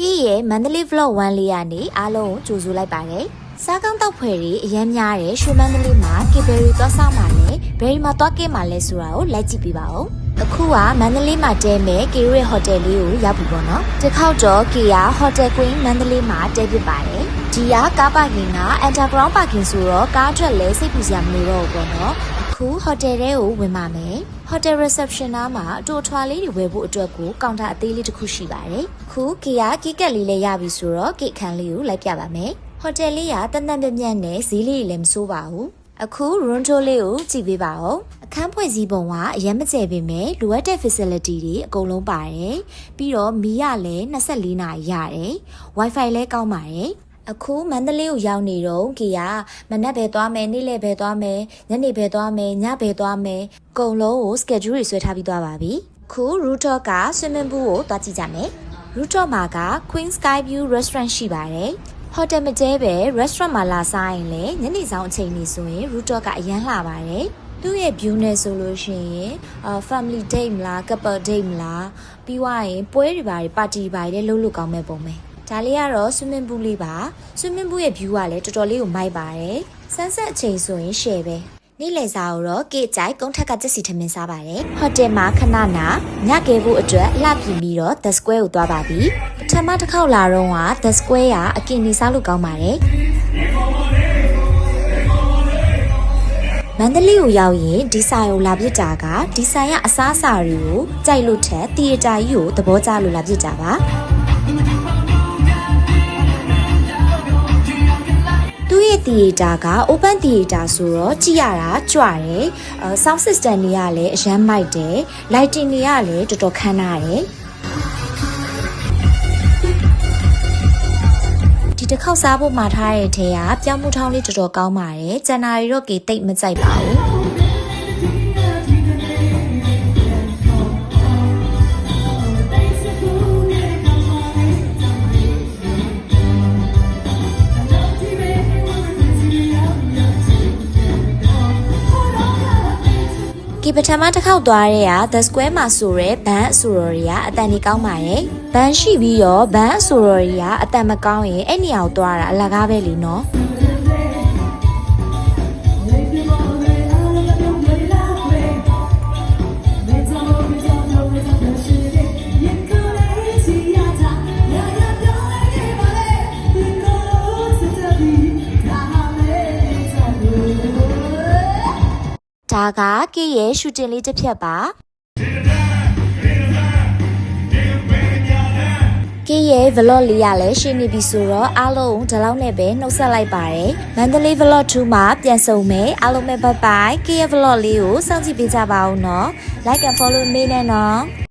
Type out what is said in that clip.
ကီးရဲ့မန္တလေး vlog 1လေးကနေအားလုံးကိုကြိုဆိုလိုက်ပါတယ်။စားကောင်းတောက်ဖွယ်တွေအရင်များတဲ့ရွှေမန္တလေးမှာကေဘယ်ရီသွားဆောင်မှာလဲဘယ်ရီမှာသွားကင်းမှာလဲဆိုတာကိုလိုက်ကြည့်ပြပါဦး။အခုကမန္တလေးမှာတဲမဲ့ကေရီရဲ့ဟိုတယ်လေးကိုရောက်ပြီပေါ့နော်။ဒီခေါက်တော့ကေယာဟိုတယ်ကွင်းမန္တလေးမှာတဲဖြစ်ပါတယ်။ဒီကကားပါကင်က underground parking ဆိုတော့ကားအတွက်လဲစိတ်ပူစရာမလိုတော့ဘူးပေါ့နော်။ အခုဟိုတယ်ထဲကိုဝင်ပါမယ်။ hotel reception နားမှာအတူအထွာလေးတွေဝယ်ဖို့အတွက်ကိုကောင်တာအသေးလေးတစ်ခုရှိပါတယ်။ခုကီယာကီကက်လေးလည်းရပြီဆိုတော့ကိတ်ခန်းလေးကိုလိုက်ပြပါမယ်။ဟိုတယ်လေးကတန်တန်ပြန့်ပြန့်နဲ့ဈေးလေးတွေလည်းမဆိုးပါဘူး။အခု room tour လေးကိုကြည့်ပေးပါဦး။အခန်းဖွဲ့စည်းပုံကအရင်မကျယ်ပေမဲ့လိုအပ်တဲ့ facility တွေအကုန်လုံးပါတယ်။ပြီးတော့မီးရလည်း24နာရီရတယ်။ wifi လည်းကောင်းပါတယ်။ အခုမန္တလေးကိုရောက်နေတော့ကီယာမနက်ပဲသွားမယ်နေ့လယ်ပဲသွားမယ်ညနေပဲသွားမယ်ညပဲသွားမယ်အကုန်လုံးကို schedule တွေဆွဲထားပြီးသွားပါပြီခု rooftop က swimming pool ကိုသွားကြည့်ကြမယ် rooftop မှာက Queen Sky View Restaurant ရှိပါတယ်ဟိုတယ်မကျဲပဲ restaurant မှာလာစားရင်လည်းညနေဆောင်အချိန်နေဆိုရင် rooftop ကအရန်လှပါတယ်သူ့ရဲ့ view နဲ့ဆိုလို့ရှိရင်အာ family date မလား couple date မလားပြီးွားရင်ပွဲတွေပါပါတီပါတွေလည်းလုပ်လို့ကောင်းမဲ့ပုံပဲ ဒါလေးကတော့ swimming pool လေးပါ swimming pool ရဲ့ view ကလည်းတော်တော်လေးကိုမိုက်ပါတယ် sunset အချိန်ဆိုရင် share ပဲနေ့လယ်စာကိုတော့ကေကြိုက်ကုန်းထက်ကကျက်စီထမင်းစားပါတယ်ဟိုတယ်မှာခဏနာညကဲဖို့အတွက်အလှပြင်ပြီးတော့ The Square ကိုသွားပါပြီပထမတစ်ခေါက်လာတော့က The Square ကအကင်နေစားလို့ကောင်းပါတယ်မန္တလေးကိုရောက်ရင်ဒီဆိုင်ကိုလာပြစ်တာကဒီဆိုင်ကအစားအစာတွေကိုကြိုက်လို့ထက်တီရတာကြီးကိုသဘောကျလို့လာပြစ်တာပါ theater က open theater ဆိုတော့ကြည့်ရတာကြွတယ်။အဲ sound system တွေကလည်းအရန်မိုက်တယ်။ lighting တွေကလည်းတော်တော်ခမ်းနားတယ်။ဒီတစ်ခေါက်စားဖို့မှာထားတဲ့ထဲကပြောင်းမှုထောင်းလေးတော်တော်ကောင်းပါတယ်။ကျန်တာတွေတော့ကေတိတ်မကြိုက်ပါဘူး။ ကီပထမတစ်ခေါက်သွားတဲ့က The Square မှာဆိုရဲဘန်းအဆိုတော်တွေကအတန်ကြီးကောင်းပါတယ်။ဘန်းရှိပြီးတော့ဘန်းအဆိုတော်တွေကအတန်မကောင်းရင်အဲ့နေရာကိုသွားတာအလကားပဲလीနော်။ ဒါကကီရဲ့ရှူတင်လေးတစ်ဖြတ်ပါကီရဲ့ vlog လေးရလဲရှင်းနေပြီဆိုတော့အားလုံးဒီလောက်နဲ့ပဲနှုတ်ဆက်လိုက်ပါတယ်မန္တလေး vlog 2မှာပြန်ဆုံမယ်အားလုံးပဲ bye bye ကီရဲ့ vlog လေးကိုစောင့်ကြည့်ပေးကြပါဦးနော် like and follow me နဲ့နော်